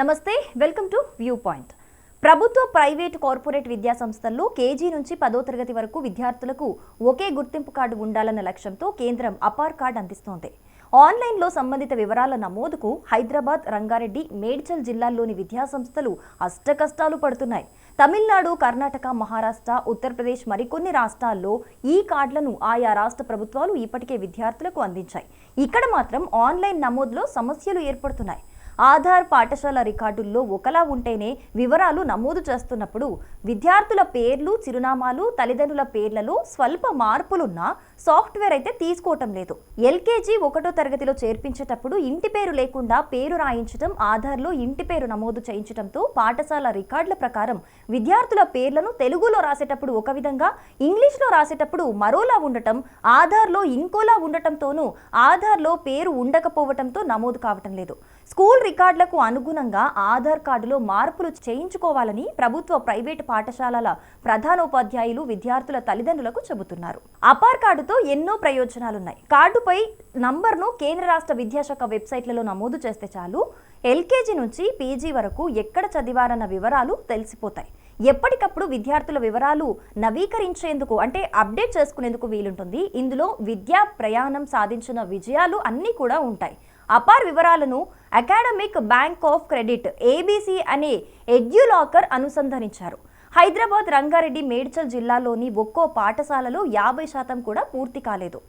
నమస్తే welcome to view point. ప్రభుత్వ private corporate విద్యా సంస్థల్లో కేజీ నుంచి పదో తరగతి వరకు విద్యార్థులకు ఒకే గుర్తింపు కార్డు ఉండాలన్న లక్ష్యంతో కేంద్రం అపార్ కార్డు అందిస్తోంది. ఆన్లైన్లో సంబంధిత వివరాల నమోదుకు హైదరాబాద్ రంగారెడ్డి మేడ్చల్ జిల్లాల్లోని విద్యాసంస్థలు అష్టకష్టాలు పడుతున్నాయి. తమిళనాడు కర్ణాటక మహారాష్ట్ర ఉత్తరప్రదేశ్ మరికొన్ని రాష్ట్రాల్లో ఈ కార్డులను ఆయా రాష్ట్ర ప్రభుత్వాలు ఇప్పటికే విద్యార్థులకు అందించాయి. ఇక్కడ మాత్రం ఆన్లైన్ నమోదులో సమస్యలు ఏర్పడుతున్నాయి. ఆధార్ పాఠశాల రికార్డుల్లో ఒకలా ఉంటేనే వివరాలు నమోదు చేస్తున్నప్పుడు విద్యార్థుల పేర్లు చిరునామాలు తల్లిదండ్రుల పేర్లలో స్వల్ప మార్పులున్నా సాఫ్ట్వేర్ అయితే తీసుకోవటం లేదు. ఎల్కేజీ ఒకటో తరగతిలో చేర్పించేటప్పుడు ఇంటి పేరు లేకుండా పేరు రాయించటం ఆధార్లో ఇంటి పేరు నమోదు చేయించడంతో పాఠశాల రికార్డుల ప్రకారం విద్యార్థుల పేర్లను తెలుగులో రాసేటప్పుడు ఒక విధంగా ఇంగ్లీష్లో రాసేటప్పుడు మరోలా ఉండటం ఆధార్లో ఇంకోలా ఉండటంతోనూ ఆధార్లో పేరు ఉండకపోవటంతో నమోదు కావటం లేదు. స్కూల్ రికార్డులకు అనుగుణంగా ఆధార్ కార్డులో మార్పులు చేయించుకోవాలని ప్రభుత్వ ప్రైవేటు పాఠశాలల ప్రధానోపాధ్యాయులు విద్యార్థుల తల్లిదండ్రులకు చెబుతున్నారు. అపార్ కార్డుతో ఎన్నో ప్రయోజనాలున్నాయి. కార్డుపై నంబర్ను కేంద్ర రాష్ట్ర విద్యాశాఖ వెబ్సైట్లలో నమోదు చేస్తే చాలు. ఎల్కేజీ నుంచి పీజీ వరకు ఎక్కడ చదివారన్న వివరాలు తెలిసిపోతాయి. ఎప్పటికప్పుడు విద్యార్థుల వివరాలు నవీకరించేందుకు అంటే అప్డేట్ చేసుకునేందుకు వీలుంటుంది. ఇందులో విద్యా ప్రయాణం సాధించిన విజయాలు అన్నీ కూడా ఉంటాయి. అపార్ వివరాలను academic bank of credit ABC అనే ఎడ్యులాకర్ అనుసంధానించారు. హైదరాబాద్ రంగారెడ్డి మేడ్చల్ జిల్లాలోని ఒక్కో పాఠశాలలో యాభై శాతం కూడా పూర్తి కాలేదు.